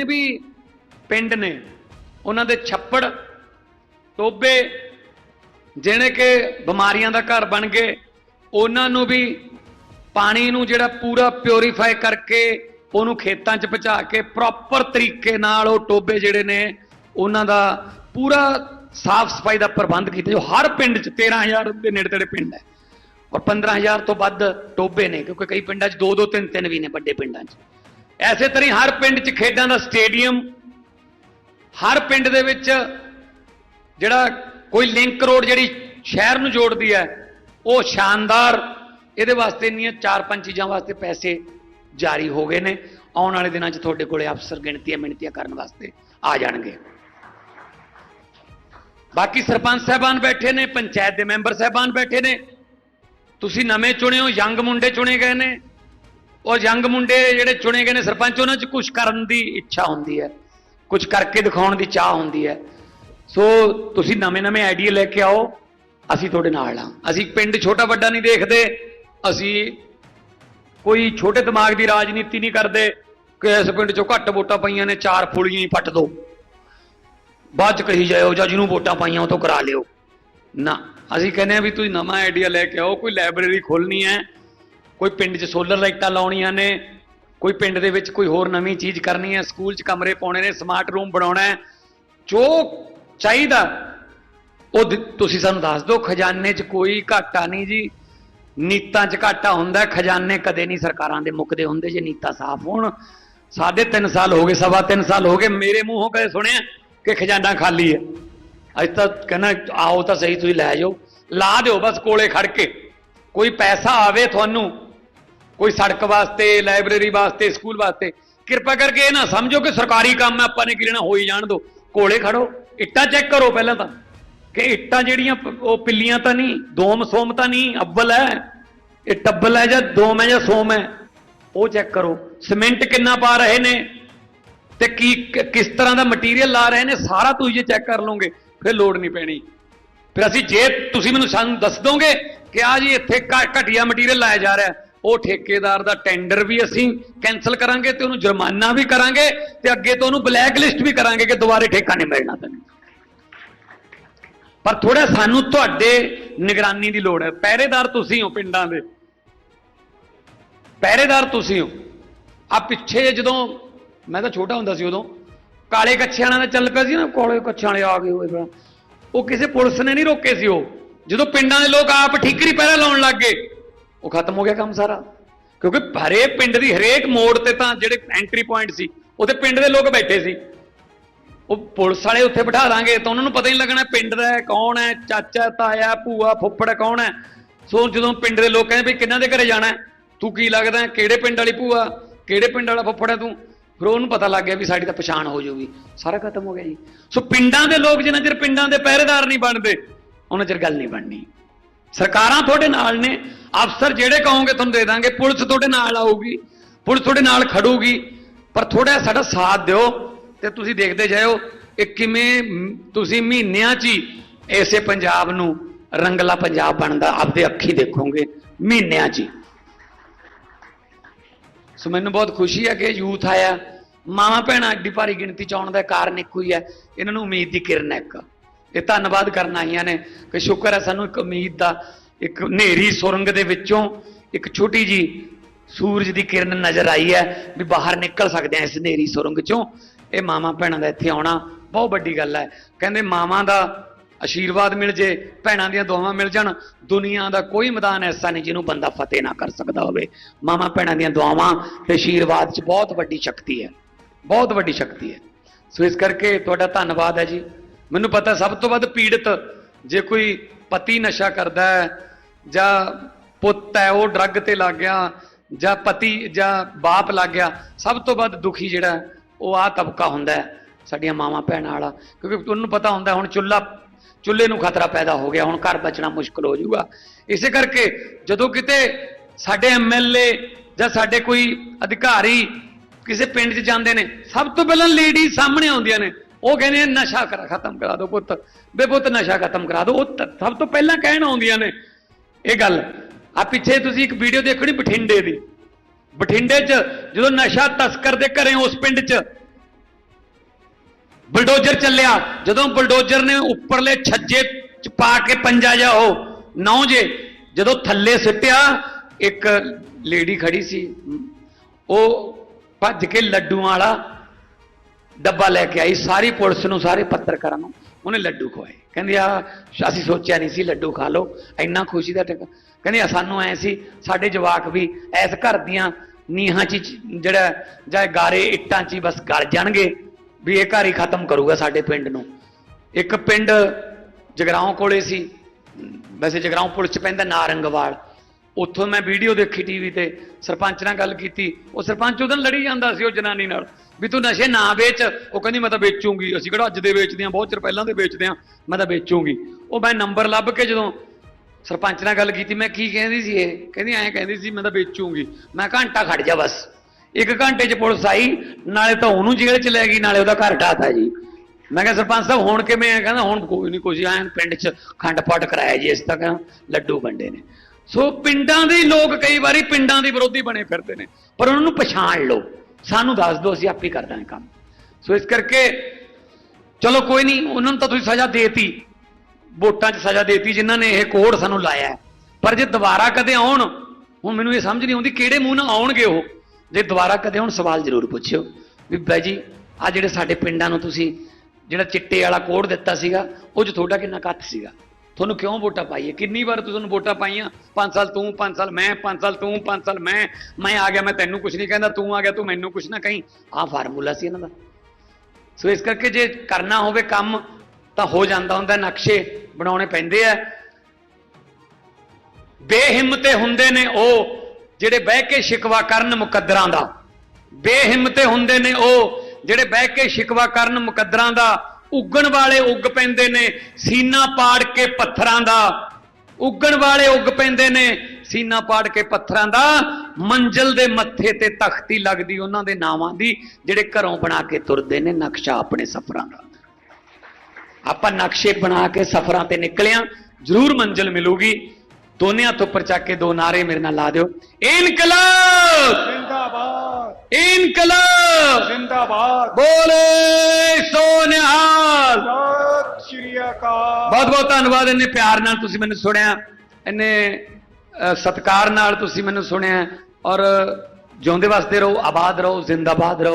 ਜਿੰਨੇ ਵੀ ਪਿੰਡ ਨੇ, ਉਹਨਾਂ ਦੇ ਛੱਪੜ, ਟੋਬੇ ਜਿਹੜੇ ਕਿ ਬਿਮਾਰੀਆਂ ਦਾ ਘਰ ਬਣ ਗਏ, ਉਹਨਾਂ ਨੂੰ ਵੀ ਪਾਣੀ ਨੂੰ ਜਿਹੜਾ ਪੂਰਾ ਪਿਉਰੀਫਾਈ ਕਰਕੇ ਉਹਨੂੰ ਖੇਤਾਂ 'ਚ ਪਹੁੰਚਾ ਕੇ ਪ੍ਰੋਪਰ ਤਰੀਕੇ ਨਾਲ ਉਹ ਟੋਬੇ ਜਿਹੜੇ ਨੇ, ਉਹਨਾਂ ਦਾ ਪੂਰਾ ਸਾਫ਼ ਸਫ਼ਾਈ ਦਾ ਪ੍ਰਬੰਧ ਕੀਤਾ। ਜੋ ਹਰ ਪਿੰਡ 'ਚ 13000 ਦੇ ਨੇੜੇ ਤੇੜੇ ਪਿੰਡ ਹੈ। ਔਰ 15000 ਤੋਂ ਵੱਧ ਟੋਬੇ ਨੇ, ਕਿਉਂਕਿ ਕਈ ਪਿੰਡਾਂ 'ਚ ਦੋ ਦੋ ਤਿੰਨ ਤਿੰਨ ਵੀ ਨੇ ਵੱਡੇ ਪਿੰਡਾਂ 'ਚ। ਐਸੇ ਤਰ੍ਹਾਂ ਹੀ ਹਰ ਪਿੰਡ 'ਚ ਖੇਡਾਂ ਦਾ ਸਟੇਡੀਅਮ, ਹਰ ਪਿੰਡ ਦੇ ਵਿੱਚ ਜਿਹੜਾ ਕੋਈ ਲਿੰਕ ਰੋਡ ਜਿਹੜੀ ਸ਼ਹਿਰ ਨੂੰ ਜੋੜਦੀ ਹੈ, ਉਹ ਸ਼ਾਨਦਾਰ, ਇਹਦੇ ਵਾਸਤੇ ਇੰਨੀਆਂ ਚਾਰ ਪੰਜ ਚੀਜ਼ਾਂ ਵਾਸਤੇ ਪੈਸੇ ਜਾਰੀ ਹੋ ਗਏ ਨੇ। ਆਉਣ ਵਾਲੇ ਦਿਨਾਂ 'ਚ ਤੁਹਾਡੇ ਕੋਲੇ ਅਫਸਰ ਗਿਣਤੀਆਂ ਮਿਣਤੀਆਂ ਕਰਨ ਵਾਸਤੇ ਆ ਜਾਣਗੇ। ਬਾਕੀ ਸਰਪੰਚ ਸਾਹਿਬਾਨ ਬੈਠੇ ਨੇ, ਪੰਚਾਇਤ ਦੇ ਮੈਂਬਰ ਸਾਹਿਬਾਨ ਬੈਠੇ ਨੇ। ਤੁਸੀਂ ਨਵੇਂ ਚੁਣੇ ਹੋ, ਯੰਗ ਮੁੰਡੇ ਚੁਣੇ ਗਏ ਨੇ। ਉਹ ਯੰਗ ਮੁੰਡੇ ਜਿਹੜੇ ਚੁਣੇ ਗਏ ਨੇ ਸਰਪੰਚ, ਉਹਨਾਂ 'ਚ ਕੁਝ ਕਰਨ ਦੀ ਇੱਛਾ ਹੁੰਦੀ ਹੈ ਕੁਝ ਕਰਕੇ ਦਿਖਾਉਣ ਦੀ ਚਾਹ ਹੁੰਦੀ ਹੈ। ਸੋ ਤੁਸੀਂ ਨਵੇਂ-ਨਵੇਂ ਆਈਡੀਆ ਲੈ ਕੇ ਆਓ, ਅਸੀਂ ਤੁਹਾਡੇ ਨਾਲ ਆ ਅਸੀਂ ਪਿੰਡ ਛੋਟਾ ਵੱਡਾ ਨਹੀਂ ਦੇਖਦੇ, ਅਸੀਂ ਕੋਈ ਛੋਟੇ ਦਿਮਾਗ ਦੀ ਰਾਜਨੀਤੀ ਨਹੀਂ ਕਰਦੇ ਕਿ ਇਸ ਪਿੰਡ 'ਚੋਂ ਘੱਟ ਵੋਟਾਂ ਪਈਆਂ ਨੇ, ਚਾਰ ਫੁਲੀਆਂ ਹੀ ਪੱਟ ਦੋ। ਬਾਅਦ 'ਚ ਕਹੀ ਜਾਇਓ, ਜਾਂ ਜਿਹਨੂੰ ਵੋਟਾਂ ਪਾਈਆਂ ਉਹ ਤੋਂ ਕਰਾ ਲਿਓ। ਨਾ, ਅਸੀਂ ਕਹਿੰਦੇ ਆ ਵੀ ਤੁਸੀਂ ਨਵਾਂ ਆਈਡੀਆ ਲੈ ਕੇ ਆਓ, ਕੋਈ ਲਾਇਬ੍ਰੇਰੀ ਖੋਲਣੀ ਹੈ ਕੋਈ ਪਿੰਡ 'ਚ ਸੋਲਰ ਲਾਈਟਾਂ ਲਾਉਣੀਆਂ ਨੇ, ਕੋਈ ਪਿੰਡ ਦੇ ਵਿੱਚ ਕੋਈ ਹੋਰ ਨਵੀਂ ਚੀਜ਼ ਕਰਨੀ ਹੈ, ਸਕੂਲ 'ਚ ਕਮਰੇ ਪਾਉਣੇ ਨੇ ਸਮਾਰਟ ਰੂਮ ਬਣਾਉਣਾ ਹੈ, ਜੋ ਚਾਹੀਦਾ, ਉਹ ਦ- ਤੁਸੀਂ ਸਾਨੂੰ ਦੱਸ ਦਿਓ, ਖਜ਼ਾਨੇ 'ਚ ਕੋਈ ਘਾਟਾ ਨਹੀਂ ਜੀ। ਨੀਤਾਂ 'ਚ ਘਾਟਾ ਹੁੰਦਾ, ਖਜ਼ਾਨੇ ਕਦੇ ਨਹੀਂ ਸਰਕਾਰਾਂ ਦੇ ਮੁੱਕਦੇ ਹੁੰਦੇ ਜੇ ਨੀਤਾਂ ਸਾਫ਼ ਹੋਣ। ਸਾਢੇ ਤਿੰਨ ਸਾਲ ਹੋ ਗਏ, ਸਵਾ ਤਿੰਨ ਸਾਲ ਹੋ ਗਏ, ਮੇਰੇ ਮੂੰਹੋਂ ਕਦੇ ਸੁਣਿਆ ਕਿ ਖਜ਼ਾਨਾ ਖਾਲੀ ਹੈ? ਅੱਜ ਤਾਂ ਕਹਿੰਦਾ, ਆਓ ਤਾਂ ਸਹੀ, ਤੁਸੀਂ ਲੈ ਜਾਓ। ਲਾ ਦਿਓ ਬਸ ਕੋਲੇ ਖੜ ਕੇ। ਕੋਈ ਪੈਸਾ ਆਵੇ ਤੁਹਾਨੂੰ ਕੋਈ ਸੜਕ ਵਾਸਤੇ, ਲਾਇਬ੍ਰੇਰੀ ਵਾਸਤੇ, ਸਕੂਲ ਵਾਸਤੇ। ਕਿਰਪਾ ਕਰਕੇ ਇਹ ਨਾ ਸਮਝੋ ਕਿ ਸਰਕਾਰੀ ਕੰਮ ਹੈ ਆਪਾਂ ਨੇ ਕੀ ਲੈਣਾ, ਹੋਈ ਜਾਣ ਦਿਓ ਕੋਲੇ ਖੜੋ, ਇੱਟਾਂ ਚੈੱਕ ਕਰੋ ਪਹਿਲਾਂ ਤਾਂ। ਕਿ ਇੱਟਾਂ ਜਿਹੜੀਆਂ, ਉਹ ਪਿੱਲੀਆਂ ਤਾਂ ਨਹੀਂ, ਦੋਮ ਸੋਮ ਤਾਂ ਨਹੀਂ ਅੱਬਲ ਹੈ। ਇਹ ਟੱਬਲ ਹੈ ਜਾਂ ਦੋਮ ਹੈ ਜਾਂ ਸੋਮ ਹੈ, ਉਹ ਚੈੱਕ ਕਰੋ। ਸੀਮੈਂਟ ਕਿੰਨਾ ਪਾ ਰਹੇ ਨੇ ਤੇ ਕੀ, ਕਿਸ ਤਰ੍ਹਾਂ ਦਾ ਮਟੀਰੀਅਲ ਲਾ ਰਹੇ ਨੇ, ਸਾਰਾ ਤੁਸੀਂ ਜੇ ਚੈੱਕ ਕਰ ਲਓਗੇ, ਫਿਰ ਲੋੜ ਨਹੀਂ ਪੈਣੀ। ਫਿਰ ਅਸੀਂ ਜੇ ਤੁਸੀਂ ਮੈਨੂੰ ਸਾਨੂੰ ਦੱਸ ਦੋਗੇ ਕਿ ਆ ਜੀ ਇੱਥੇ ਘ- ਘਟੀਆ ਮਟੀਰੀਅਲ ਲਾਇਆ ਜਾ ਰਿਹਾ ਉਹ ਠੇਕੇਦਾਰ ਦਾ ਟੈਂਡਰ ਵੀ ਅਸੀਂ ਕੈਨਸਲ ਕਰਾਂਗੇ ਤੇ ਉਹਨੂੰ ਜੁਰਮਾਨਾ ਵੀ ਕਰਾਂਗੇ ਤੇ ਅੱਗੇ ਤੋਂ ਉਹਨੂੰ ਬਲੈਕ ਲਿਸਟ ਵੀ ਕਰਾਂਗੇ ਕਿ ਦੁਬਾਰੇ ਠੇਕਾ ਨਹੀਂ ਮਿਲਣਾ ਤੈਨੂੰ। ਪਰ ਥੋੜਾ ਸਾਨੂੰ ਤੁਹਾਡੇ ਨਿਗਰਾਨੀ ਦੀ ਲੋੜ ਹੈ। ਪਹਿਰੇਦਾਰ ਤੁਸੀਂ ਹੋ ਪਿੰਡਾਂ ਦੇ। ਪਹਿਰੇਦਾਰ ਤੁਸੀਂ ਹੋ। ਆ ਪਿੱਛੇ ਜਦੋਂ, ਮੈਂ ਤਾਂ ਛੋਟਾ ਹੁੰਦਾ ਸੀ ਉਦੋਂ, ਕਾਲੇ ਕੱਛਿਆਂ ਦਾ ਚੱਲ ਪਿਆ ਸੀ ਨਾ, ਕਾਲੇ ਕੱਛਿਆਂ ਵਾਲੇ ਆ ਗਏ ਹੋਏ ਉਹ ਕਿਸੇ ਪੁਲਿਸ ਨੇ ਨਹੀਂ ਰੋਕੇ ਸੀ ਉਹ। ਜਦੋਂ ਪਿੰਡਾਂ ਦੇ ਲੋਕ ਆਪ ਠੀਕਰੀ ਪਹਿਰਾ ਲਾਉਣ ਲੱਗ ਗਏ ਉਹ ਖਤਮ ਹੋ ਗਿਆ ਕੰਮ ਸਾਰਾ। ਕਿਉਂਕਿ ਹਰੇਕ ਪਿੰਡ ਦੀ ਹਰੇਕ ਮੋੜ ਤੇ ਤਾਂ ਜਿਹੜੇ ਐਂਟਰੀ ਪੁਆਇੰਟ ਸੀ ਉਹਦੇ ਪਿੰਡ ਦੇ ਲੋਕ ਬੈਠੇ ਸੀ। ਉਹ ਪੁਲਿਸ ਵਾਲੇ ਉੱਥੇ ਬਿਠਾ ਦਾਂਗੇ ਤਾਂ ਉਹਨਾਂ ਨੂੰ ਪਤਾ ਹੀ ਨਹੀਂ ਲੱਗਣਾ ਪਿੰਡ ਦਾ ਕੌਣ ਹੈ ਚਾਚਾ ਤਾਇਆ ਭੂਆ ਫੁੱਫੜ ਹੈ, ਕੌਣ ਹੈ। ਸੋ ਜਦੋਂ ਪਿੰਡ ਦੇ ਲੋਕ ਕਹਿੰਦੇ ਵੀ ਕਿਹਨਾਂ ਦੇ ਘਰੇ ਜਾਣਾ ਤੂੰ ਕੀ ਲੱਗਦਾ ਕਿਹੜੇ ਪਿੰਡ ਵਾਲੀ ਭੂਆ ਕਿਹੜੇ ਪਿੰਡ ਵਾਲਾ ਫੁੱਫੜ ਹੈ ਤੂੰ? ਫਿਰ ਉਹਨੂੰ ਪਤਾ ਲੱਗ ਗਿਆ ਵੀ ਸਾਡੀ ਤਾਂ ਪਛਾਣ ਹੋ ਜਾਊਗੀ ਸਾਰਾ ਖਤਮ ਹੋ ਗਿਆ ਜੀ। ਸੋ ਪਿੰਡਾਂ ਦੇ ਲੋਕ ਜਿੰਨਾ ਚਿਰ ਪਿੰਡਾਂ ਦੇ ਪਹਿਰੇਦਾਰ ਨਹੀਂ ਬਣਦੇ ਉਹਨਾਂ ਚਿਰ ਗੱਲ ਨਹੀਂ ਬਣਨੀ। ਸਰਕਾਰਾਂ ਤੁਹਾਡੇ ਨਾਲ ਨੇ ਅਫਸਰ ਜਿਹੜੇ ਕਹੋਗੇ ਤੁਹਾਨੂੰ ਦੇ ਦਾਂਗੇ, ਪੁਲਿਸ ਤੁਹਾਡੇ ਨਾਲ ਆਊਗੀ, ਪੁਲਿਸ ਤੁਹਾਡੇ ਨਾਲ ਖੜੂਗੀ, ਪਰ ਥੋੜਾ ਸਾਡਾ ਸਾਥ ਦਿਓ ਤੇ ਤੁਸੀਂ ਦੇਖਦੇ ਜਾਇਓ ਕਿ ਕਿਵੇਂ, ਤੁਸੀਂ ਮਹੀਨਿਆਂ 'ਚ ਹੀ ਐਸੇ ਪੰਜਾਬ ਨੂੰ ਰੰਗਲਾ ਪੰਜਾਬ ਬਣਦਾ, ਆਪਦੇ ਅੱਖੀ ਦੇਖੋਗੇ, ਮਹੀਨਿਆਂ 'ਚ ਹੀ। ਸੋ ਮੈਨੂੰ ਬਹੁਤ ਖੁਸ਼ੀ ਹੈ ਕਿ ਯੂਥ ਆਇਆ। ਮਾਵਾਂ ਭੈਣਾਂ ਅੱਡੀ ਭਾਰੀ ਗਿਣਤੀ ਚ ਆਉਣ ਦਾ ਕਾਰਨ ਇੱਕੋ ਹੀ ਹੈ ਇਹਨਾਂ ਨੂੰ ਉਮੀਦ ਦੀ ਕਿਰਨ ਹੈ ਇੱਕ। ਇਹ ਧੰਨਵਾਦ ਕਰਨ ਆਈਆਂ ਨੇ ਕਿ ਸ਼ੁਕਰ ਹੈ ਸਾਨੂੰ ਇੱਕ ਉਮੀਦ ਦਾ ਇੱਕ ਹਨੇਰੀ ਸੁਰੰਗ ਦੇ ਵਿੱਚੋਂ ਇੱਕ ਛੋਟੀ ਜੀ ਸੂਰਜ ਦੀ ਕਿਰਨ ਨਜ਼ਰ ਆਈ ਹੈ ਵੀ ਬਾਹਰ ਨਿਕਲ ਸਕਦੇ ਆ ਇਸ ਹਨੇਰੀ ਸੁਰੰਗ ਚੋਂ। ਇਹ ਮਾਵਾਂ ਭੈਣਾਂ ਦਾ ਇੱਥੇ ਆਉਣਾ ਬਹੁਤ ਵੱਡੀ ਗੱਲ ਹੈ। ਕਹਿੰਦੇ ਮਾਵਾਂ ਦਾ ਆਸ਼ੀਰਵਾਦ ਮਿਲ ਜੇ, ਭੈਣਾਂ ਦੀਆਂ ਦੁਆਵਾਂ ਮਿਲ ਜਾਣ, ਦੁਨੀਆ ਦਾ ਕੋਈ ਮੈਦਾਨ ਐਸਾ ਨਹੀਂ ਜਿਹਨੂੰ ਬੰਦਾ ਫਤਿਹ ਨਾ ਕਰ ਸਕਦਾ ਹੋਵੇ। ਮਾਵਾਂ ਭੈਣਾਂ ਦੀਆਂ ਦੁਆਵਾਂ ਤੇ ਆਸ਼ੀਰਵਾਦ 'ਚ ਬਹੁਤ ਵੱਡੀ ਸ਼ਕਤੀ ਹੈ। ਬਹੁਤ ਵੱਡੀ ਸ਼ਕਤੀ ਹੈ। ਸੋ ਇਸ ਕਰਕੇ ਤੁਹਾਡਾ ਧੰਨਵਾਦ ਹੈ ਜੀ। ਮੈਨੂੰ ਪਤਾ ਸਭ ਤੋਂ ਵੱਧ ਪੀੜਤ ਜੇ ਕੋਈ ਪਤੀ ਨਸ਼ਾ ਕਰਦਾ ਹੈ ਜਾਂ ਪੁੱਤ ਹੈ, ਉਹ ਡਰੱਗ ਤੇ ਲੱਗ ਗਿਆ, ਜਾਂ ਪਤੀ, ਜਾਂ ਬਾਪ ਲੱਗ ਗਿਆ, ਸਭ ਤੋਂ ਵੱਧ ਦੁਖੀ ਜਿਹੜਾ, ਉਹ ਆ ਤਬਕਾ ਹੁੰਦਾ ਹੈ, ਸਾਡੀਆਂ ਮਾਵਾਂ ਭੈਣਾਂ ਵਾਲਾ। ਕਿਉਂਕਿ ਉਹਨੂੰ ਪਤਾ ਹੁੰਦਾ, ਹੁਣ ਚੁੱਲਾ ਚੁੱਲ੍ਹੇ ਨੂੰ ਖਤਰਾ ਪੈਦਾ ਹੋ ਗਿਆ, ਹੁਣ ਘਰ ਬਚਣਾ ਮੁਸ਼ਕਲ ਹੋ ਜਾਊਗਾ। ਇਸੇ ਕਰਕੇ ਜਦੋਂ ਕਿਤੇ ਸਾਡੇ ਐਮਐਲਏ ਜਾਂ ਸਾਡੇ ਕੋਈ ਅਧਿਕਾਰੀ ਕਿਸੇ ਪਿੰਡ 'ਚ ਜਾਂਦੇ ਨੇ, ਸਭ ਤੋਂ ਪਹਿਲਾਂ ਲੇਡੀ ਸਾਹਮਣੇ ਆਉਂਦੀਆਂ ਨੇ, ਉਹ ਕਹਿੰਦੇ ਨਸ਼ਾ ਕਰ, ਖਤਮ ਕਰਾ ਦਿਓ ਪੁੱਤ। ਬੇ ਪੁੱਤ, ਨਸ਼ਾ ਖਤਮ ਕਰਾ ਦਿਓ। ਉਹ ਸਭ ਤੋਂ ਪਹਿਲਾਂ ਕਹਿਣ ਆਉਂਦੀਆਂ ਨੇ ਇਹ ਗੱਲ ਆ ਪਿੱਛੇ ਤੁਸੀਂ ਇੱਕ ਵੀਡੀਓ ਦੇਖਣੀ ਬਠਿੰਡੇ ਦੀ। ਬਠਿੰਡੇ 'ਚ ਜਦੋਂ ਨਸ਼ਾ ਤਸਕਰ ਦੇ ਘਰੇ ਉਸ ਪਿੰਡ 'ਚ ਬਲਡੋਜ਼ਰ ਚੱਲਿਆ, ਜਦੋਂ ਬਲਡੋਜ਼ਰ ਨੇ ਉੱਪਰਲੇ ਛੱਜੇ ਚ ਪਾ ਕੇ ਪੰਜਾ ਜਾ ਉਹ ਨੌ ਜੇ, ਜਦੋਂ ਥੱਲੇ ਸਿੱਟਿਆ, ਇੱਕ ਲੇਡੀ ਖੜੀ ਸੀ, ਉਹ ਭੱਜ ਕੇ ਲੱਡੂਆਂ ਵਾਲਾ ਡੱਬਾ ਲੈ ਕੇ ਆਈ, ਸਾਰੀ ਪੁਲਿਸ ਨੂੰ, ਸਾਰੇ ਪੱਤਰਕਾਰਾਂ ਨੂੰ। ਉਹਨੇ ਲੱਡੂ ਖਵਾਏ। ਕਹਿੰਦੇ ਆ ਅਸੀਂ ਸੋਚਿਆ ਨਹੀਂ ਸੀ ਲੱਡੂ ਖਾ ਲਓ, ਇੰਨਾ ਖੁਸ਼ੀ ਦਾ ਟਿਕਾ ਕਹਿੰਦੇ ਆ ਸਾਨੂੰ ਐ ਸੀ, ਸਾਡੇ ਜਵਾਕ ਵੀ ਐਸ ਘਰ ਦੀਆਂ ਨੀਹਾਂ 'ਚ ਹੀ ਜਿਹੜਾ, ਜਾਂ ਗਾਰੇ ਇੱਟਾਂ 'ਚ ਹੀ ਬਸ ਗਲ ਜਾਣਗੇ ਵੀ ਇਹ ਘਰ ਹੀ ਖਤਮ ਕਰੂਗਾ ਸਾਡੇ ਪਿੰਡ ਨੂੰ। ਇੱਕ ਪਿੰਡ ਜਗਰਾਉਂ ਕੋਲੇ ਸੀ। ਵੈਸੇ ਜਗਰਾਉਂ ਪੁਲਿਸ 'ਚ ਪੈਂਦਾ ਨਾਰੰਗਵਾਲ ਉੱਥੋਂ ਮੈਂ ਵੀਡੀਓ ਦੇਖੀ ਟੀਵੀ ਤੇ, ਸਰਪੰਚ ਨਾਲ ਗੱਲ ਕੀਤੀ। ਉਹ ਸਰਪੰਚ ਉਹਦੋਂ ਲੜੀ ਜਾਂਦਾ ਸੀ ਉਹ ਜਨਾਨੀ ਨਾਲ, ਵੀ ਤੂੰ ਨਸ਼ੇ ਨਾ ਵੇਚ। ਉਹ ਕਹਿੰਦੀ, ਮੈਂ ਤਾਂ ਵੇਚੂਗੀ। ਅਸੀਂ ਕਿਹੜਾ ਅੱਜ ਦੇ ਵੇਚਦੇ ਹਾਂ, ਬਹੁਤ ਚਿਰ ਪਹਿਲਾਂ ਦੇ ਵੇਚਦੇ ਹਾਂ। ਮੈਂ ਤਾਂ ਵੇਚੂਗੀ। ਉਹ ਮੈਂ ਨੰਬਰ ਲੱਭ ਕੇ ਜਦੋਂ ਸਰਪੰਚ ਨਾਲ ਗੱਲ ਕੀਤੀ, ਮੈਂ ਕੀ ਕਹਿੰਦੀ ਸੀ ਇਹ? ਕਹਿੰਦੀ, ਐਂ ਕਹਿੰਦੀ ਸੀ, ਮੈਂ ਤਾਂ ਵੇਚੂਗੀ। ਮੈਂ ਘੰਟਾ ਖੜ ਜਾ ਬਸ। ਇੱਕ ਘੰਟੇ 'ਚ ਪੁਲਿਸ ਆਈ, ਨਾਲੇ ਤਾਂ ਉਹਨੂੰ ਜੇਲ੍ਹ 'ਚ ਲੈ ਗਈ, ਨਾਲੇ ਉਹਦਾ ਘਰ ਢਾਤਾ ਜੀ। ਮੈਂ ਕਿਹਾ, ਸਰਪੰਚ ਸਾਹਿਬ, ਹੁਣ ਕਿਵੇਂ? ਆ ਕਹਿੰਦਾ, ਹੁਣ ਕੋਈ ਨਹੀਂ ਕੁਝ ਐਨ ਪਿੰਡ 'ਚ ਖੰਡ ਪਾਠ ਕਰਾਇਆ ਜੀ ਇਸ ਤੱਕ ਲੱਡੂ ਵੰਡੇ ਨੇ। ਸੋ ਪਿੰਡਾਂ ਦੇ ਲੋਕ ਕਈ ਵਾਰੀ ਪਿੰਡਾਂ ਦੇ ਵਿਰੋਧੀ ਬਣੇ ਫਿਰਦੇ ਨੇ, ਪਰ ਉਹਨਾਂ ਨੂੰ ਪਛਾਣ ਲਓ। ਸਾਨੂੰ ਦੱਸ ਦਿਓ, ਅਸੀਂ ਆਪੇ ਕਰ ਦਾਂਗੇ ਕੰਮ। ਸੋ ਇਸ ਕਰਕੇ, ਚਲੋ ਕੋਈ ਨਹੀਂ, ਉਹਨਾਂ ਨੂੰ ਤਾਂ ਤੁਸੀਂ ਸਜ਼ਾ ਦੇਤੀ। ਵੋਟਾਂ 'ਚ ਸਜ਼ਾ ਦੇਤੀ, ਜਿਨ੍ਹਾਂ ਨੇ ਇਹ ਕੋਡ ਸਾਨੂੰ ਲਾਇਆ ਪਰ ਜੇ ਦੁਬਾਰਾ ਕਦੇ ਆਉਣ, ਹੁਣ ਮੈਨੂੰ ਇਹ ਸਮਝ ਨਹੀਂ ਆਉਂਦੀ ਕਿਹੜੇ ਮੂੰਹ ਨਾਲ ਆਉਣਗੇ ਉਹ। ਜੇ ਦੁਬਾਰਾ ਕਦੇ ਹੁਣ ਸਵਾਲ ਜ਼ਰੂਰ ਪੁੱਛਿਓ। ਵੀ ਬਾਈ ਜੀ ਆ ਜਿਹੜੇ ਸਾਡੇ ਪਿੰਡਾਂ ਨੂੰ ਤੁਸੀਂ, ਜਿਹੜਾ ਚਿੱਟੇ ਵਾਲਾ ਕੋਡ ਦਿੱਤਾ ਸੀਗਾ, ਉਹ 'ਚ ਤੁਹਾਡਾ ਕਿੰਨਾ ਕੱਥ ਸੀਗਾ? ਤੁਹਾਨੂੰ ਕਿਉਂ ਵੋਟਾਂ ਪਾਈਏ ਕਿੰਨੀ ਵਾਰ ਤੁਹਾਨੂੰ ਵੋਟਾਂ ਪਾਈਆਂ? 5 ਸਾਲ ਤੂੰ 5 ਸਾਲ ਮੈਂ 5 ਸਾਲ ਤੂੰ 5 ਸਾਲ ਮੈਂ। ਮੈਂ ਆ ਗਿਆ, ਮੈਂ ਤੈਨੂੰ ਕੁਝ ਨਹੀਂ ਕਹਿੰਦਾ, ਤੂੰ ਆ ਗਿਆ, ਤੂੰ ਮੈਨੂੰ ਕੁਝ ਨਾ ਕਹੀਂ। ਆਹ ਫਾਰਮੂਲਾ ਸੀ ਇਹਨਾਂ ਦਾ। ਸੋ ਇਸ ਕਰਕੇ ਜੇ ਕਰਨਾ ਹੋਵੇ ਕੰਮ, ਤਾਂ ਹੋ ਜਾਂਦਾ ਹੁੰਦਾ, ਨਕਸ਼ੇ ਬਣਾਉਣੇ ਪੈਂਦੇ ਆ। ਬੇਹਿੰਮਤੇ ਹੁੰਦੇ ਨੇ ਉਹ, ਜਿਹੜੇ ਬਹਿ ਕੇ ਸ਼ਿਕਵਾ ਕਰਨ ਮੁਕੱਦਰਾਂ ਦਾ। ਬੇਹਿੰਮਤੇ ਹੁੰਦੇ ਨੇ ਉਹ, ਜਿਹੜੇ ਬਹਿ ਕੇ ਸ਼ਿਕਵਾ ਕਰਨ ਮੁਕੱਦਰਾਂ ਦਾ ਉੱਗਣ ਵਾਲੇ ਉੱਗ ਪੈਂਦੇ ਨੇ ਸੀਨਾ ਪਾੜ ਕੇ ਪੱਥਰਾਂ ਦਾ। ਉੱਗਣ ਵਾਲੇ ਉੱਗ ਪੈਂਦੇ ਨੇ ਸੀਨਾ ਪਾੜ ਕੇ ਪੱਥਰਾਂ ਦਾ। ਮੰਜ਼ਲ ਦੇ ਮੱਥੇ ਤੇ ਤਖਤੀ ਲੱਗਦੀ ਉਹਨਾਂ ਦੇ ਨਾਵਾਂ ਦੀ ਜਿਹੜੇ ਘਰੋਂ ਬਣਾ ਕੇ ਤੁਰਦੇ ਨੇ ਨਕਸ਼ਾ ਆਪਣੇ ਸਫ਼ਰਾਂ ਦਾ। ਆਪਾਂ ਨਕਸ਼ੇ ਬਣਾ ਕੇ ਸਫ਼ਰਾਂ ਤੇ ਨਿਕਲਿਆ ਜ਼ਰੂਰ ਮੰਜ਼ਿਲ ਮਿਲੂਗੀ। ਦੋਨੇ ਹੱਥ ਉੱਪਰ ਚੱਕ ਕੇ ਦੋ ਨਾਰੇ ਮੇਰੇ ਨਾਲ ਲਾ ਦਿਓ। ਇਨਕਲਾਬ! ਜਿੰਦਾਬਾਦ। ਇਨਕਲਾਬ! ਜਿੰਦਾਬਾਦ। ਬੋਲੇ! ਬਹੁਤ ਬਹੁਤ ਧੰਨਵਾਦ ਇੰਨੇ ਪਿਆਰ ਨਾਲ ਤੁਸੀਂ ਮੈਨੂੰ ਸੁਣਿਆ ਇੰਨੇ ਅ, ਸਤਿਕਾਰ ਨਾਲ ਤੁਸੀਂ ਮੈਨੂੰ ਸੁਣਿਆ ਔਰ ਜਿਉਂਦੇ ਵਸਦੇ ਰਹੋ ਆਬਾਦ ਰਹੋ ਜ਼ਿੰਦਾਬਾਦ ਰਹੋ।